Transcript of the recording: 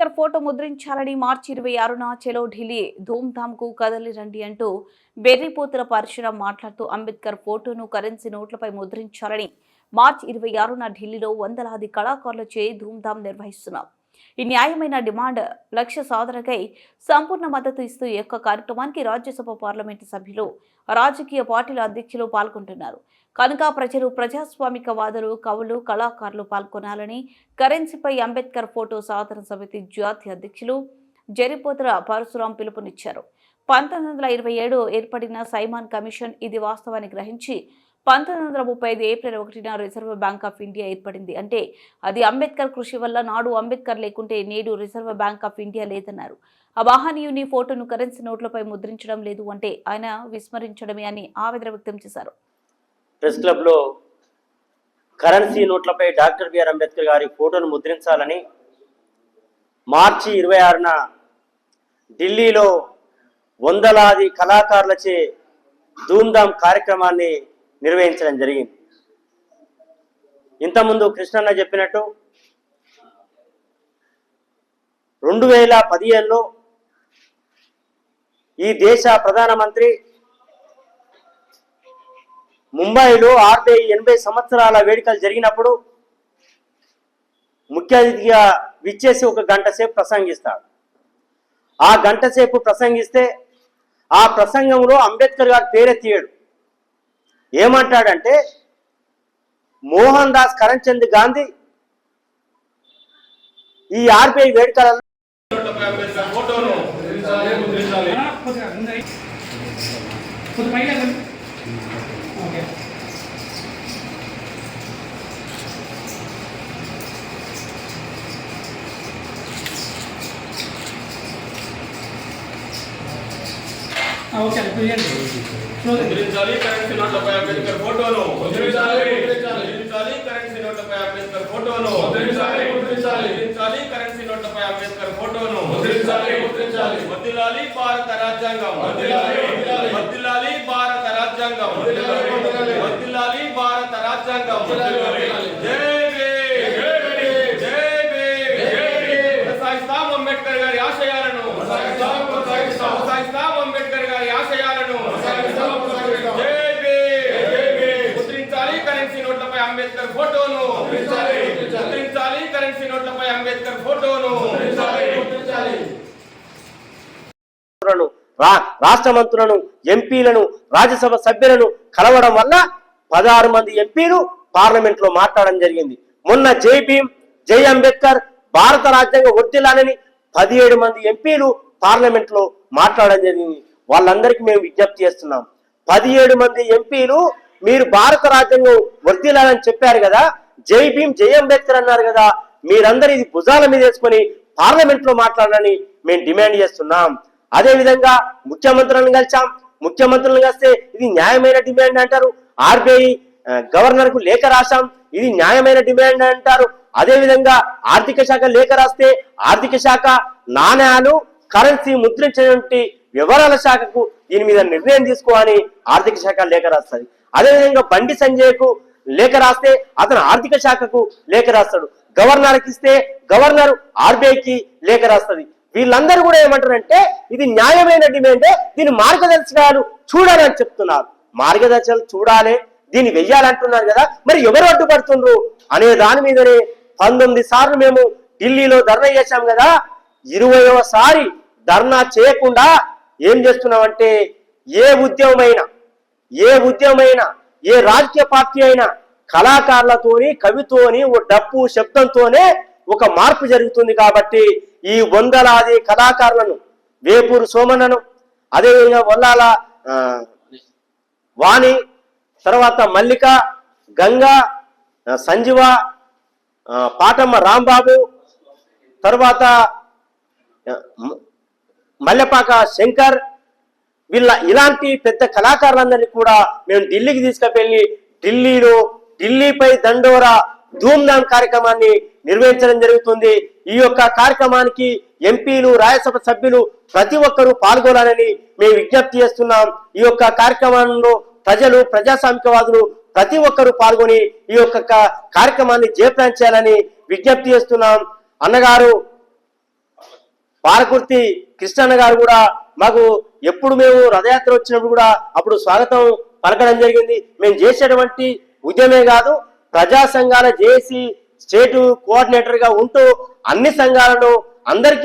Ambedkar photo ముద్రించాలని మార్చి ఇరవై ఆరున చెలో ఢిల్లీ ధూమ్ధామ్కు కదలి రండి అంటూ బెర్రీపోతుల పరశురాం మాట్లాడుతూ అంబేద్కర్ ఫోటోను కరెన్సీ నోట్లపై ముద్రించాలని మార్చి ఇరవై ఆరున ఢిల్లీలో వందలాది కళాకారులచే ధూమ్ధామ్ నిర్వహిస్తున్నారు. ఈ న్యాయమైన డిమాండ్ లక్ష్య సాధనకై సంపూర్ణ మద్దతు ఇస్తూ ఈ యొక్క కార్యక్రమానికి రాజ్యసభ పార్లమెంటు సభ్యులు రాజకీయ పార్టీల అధ్యక్షులు పాల్గొంటున్నారు. కనుక ప్రజలు ప్రజాస్వామిక వాదులు కవులు కళాకారులు పాల్గొనాలని కరెన్సీపై అంబేద్కర్ ఫోటో సాధన సమితి జాతీయ అధ్యక్షులు జరిపోతుల పరశురాం పిలుపునిచ్చారు. పంతొమ్మిది వందల ఇరవై ఏడు ఏర్పడిన సైమాన్ కమిషన్ ఇది వాస్తవాన్ని గ్రహించి పంతొమ్మిది వందల ముప్పై ఐదు ఏప్రిల్ ఒకటిన రిజర్వ్ బ్యాంక్ ఆఫ్ ఇండియా ఏర్పడింది. అంటే అది అంబేద్కర్ కృషి వల్ల నాడు అంబేద్కర్ లేకుంటే నేడు రిజర్వ్ బ్యాంక్ ఆఫ్ ఇండియా లేదన్నారు. ఆ వాహనీయుని ఫోటోను కరెన్సీ నోట్లపై ముద్రించడం లేదు అంటే ఆయన విస్మరించడమే అని ఆవేదన వ్యక్తం చేశారు. ప్రెస్ క్లబ్లో కరెన్సీ నోట్లపై డాక్టర్ బిఆర్ అంబేద్కర్ గారి ఫోటోను ముద్రించాలని మార్చి ఇరవై ఆరున ఢిల్లీలో వందలాది కళాకారులచే ధూమ్ధామ్ కార్యక్రమాన్ని నిర్వహించడం జరిగింది. ఇంతకుముందు కృష్ణన్న చెప్పినట్టు రెండు వేల పదిహేనులో ఈ దేశ ప్రధానమంత్రి ముంబైలో ఆర్బీఐ ఎనభై సంవత్సరాల వేడుకలు జరిగినప్పుడు ముఖ్య అతిథిగా విచ్చేసి ఒక గంట సేపు ప్రసంగిస్తాడు. ఆ గంట సేపు ప్రసంగిస్తే ఆ ప్రసంగంలో అంబేద్కర్ గారు పేరెత్తియాడు. ఏమంటాడంటే మోహన్ దాస్ కరంచంద్ గాంధీ ఈ ఆర్బీఐ వేడుకలలో ఓకే ఆ, ఓకే అండి ఇప్పుడు ఇవ్వండి. క్లోజ్ చేయండి. ముద్రించాలి కరెన్సీ నోట్లపై అంబేద్కర్ ఫోటోను ముద్రించాలి ముద్రించాలి కరెన్సీ నోట్లపై అంబేద్కర్ ఫోటోను ముద్రించాలి ముద్రించాలి ముద్రించాలి కరెన్సీ నోట్లపై అంబేద్కర్ ఫోటోను ముద్రించాలి ముద్రించాలి వర్ధిల్లాలి భారత రాజ్యాంగం వర్ధిల్లాలి వర్ధిల్లాలి వర్ధిల్లాలి భారత రాజ్యాంగం వర్ధిల్లాలి వర్ధిల్లాలి వర్ధిల్లాలి భారత రాజ్యాంగం వర్ధిల్లాలి జై భీమ్ జై భీమ్ జై భీమ్ జై భీమ్ కొనసాగిస్తాం అంబేద్కర్ గారి ఆశయాలను కొనసాగిస్తాం కొనసాగిస్తాం కొనసాగిస్తాం అంబేద్కర్ గారి ఆశయాలను కొనసాగిస్తాం కొనసాగిస్తాం జై భీమ్ జై భీమ్ ముద్రించాలి కరెన్సీ నోట్లపై అంబేద్కర్ ఫోటోను ముద్రించాలి కరెన్సీ నోట్లపై అంబేద్కర్ ఫోటోను రాష్ట్ర మంత్రులను ఎంపీలను రాజ్యసభ సభ్యులను కలవడం వల్ల పదహారు మంది ఎంపీలు పార్లమెంట్లో మాట్లాడడం జరిగింది. మొన్న జై భీమ్ జై అంబేద్కర్ భారత రాజ్యాంగం వర్దిల్లాలని పదిహేడు మంది ఎంపీలు పార్లమెంట్లో మాట్లాడడం జరిగింది. వాళ్ళందరికీ మేము విజ్ఞప్తి చేస్తున్నాం. పదిహేడు మంది ఎంపీలు మీరు భారత రాజ్యాంగం వర్దిల్లాలని చెప్పారు కదా జై భీం జై అంబేద్కర్ అన్నారు కదా మీరందరూ ఇది భుజాల మీద వేసుకొని పార్లమెంట్లో మాట్లాడాలని మేము డిమాండ్ చేస్తున్నాం. అదే విధంగా ముఖ్యమంత్రులను కలిసాం ముఖ్యమంత్రులను కలిస్తే ఇది న్యాయమైన డిమాండ్ అంటారు. ఆర్బీఐ గవర్నర్కు లేఖ రాశాం. ఇది న్యాయమైన డిమాండ్ అంటారు. అదే విధంగా ఆర్థిక శాఖ లేఖ రాస్తే ఆర్థిక శాఖ నాణ్యాలు కరెన్సీ ముద్రించినటువంటి వివరాల శాఖకు దీని మీద నిర్ణయం తీసుకోవాలని ఆర్థిక శాఖ లేఖ రాస్తుంది. అదేవిధంగా బండి సంజయ్కు లేఖ రాస్తే అతను ఆర్థిక శాఖకు లేఖ రాస్తాడు. గవర్నర్కి ఇస్తే గవర్నర్ ఆర్బీఐకి లేఖ రాస్తుంది. వీళ్ళందరూ కూడా ఏమంటారంటే ఇది న్యాయమైన డిమాండ్ దీని మార్గదర్శకాలు చూడాలని చెప్తున్నారు. మార్గదర్శకాలు చూడాలి దీన్ని వెయ్యాలంటున్నారు కదా మరి ఎవరు అడ్డుపడుతుండ్రు? అనే దాని మీదనే పంతొమ్మిది సార్లు మేము ఢిల్లీలో ధర్నా చేశాం కదా ఇరవయవసారి ధర్నా చేయకుండా ఏం చేస్తున్నామంటే ఏ ఉద్యమమైనా ఏ ఉద్యమైనా ఏ రాజకీయ పార్టీ అయినా కళాకారులతోని కవితోని ఓ డప్పు శబ్దంతోనే ఒక మార్పు జరుగుతుంది కాబట్టి ఈ వందలాది కళాకారులను వేపూరు సోమన్నను అదేవిధంగా వల్లాల వాణి తర్వాత మల్లిక గంగా సంజీవ పాటమ్మ రాంబాబు తర్వాత మల్లెపాక శంకర్ వీళ్ళ ఇలాంటి పెద్ద కళాకారులందరినీ కూడా మేము ఢిల్లీకి తీసుకువెళ్ళి ఢిల్లీలో ఢిల్లీపై దండోరా ధూమ్ధామ్ కార్యక్రమాన్ని నిర్వహించడం జరుగుతుంది. ఈ యొక్క కార్యక్రమానికి ఎంపీలు రాజ్యసభ సభ్యులు ప్రతి ఒక్కరూ పాల్గొనాలని మేము విజ్ఞప్తి చేస్తున్నాం. ఈ యొక్క కార్యక్రమంలో ప్రజలు ప్రజాస్వామికవాదులు ప్రతి ఒక్కరూ పాల్గొని ఈ యొక్క కార్యక్రమాన్ని జయప్రదం చేయాలని విజ్ఞప్తి చేస్తున్నాం. అన్నగారు పాలకుర్తి కృష్ణన్న గారు కూడా మాకు ఎప్పుడు మేము రథయాత్ర వచ్చినప్పుడు కూడా అప్పుడు స్వాగతం పలకడం జరిగింది. మేము చేసేటువంటి ఉద్యమే కాదు ప్రజా సంఘాల జేసీ స్టేట్ కోఆర్డినేటర్గా ఉంటూ అన్ని సంఘాలను అందరికీ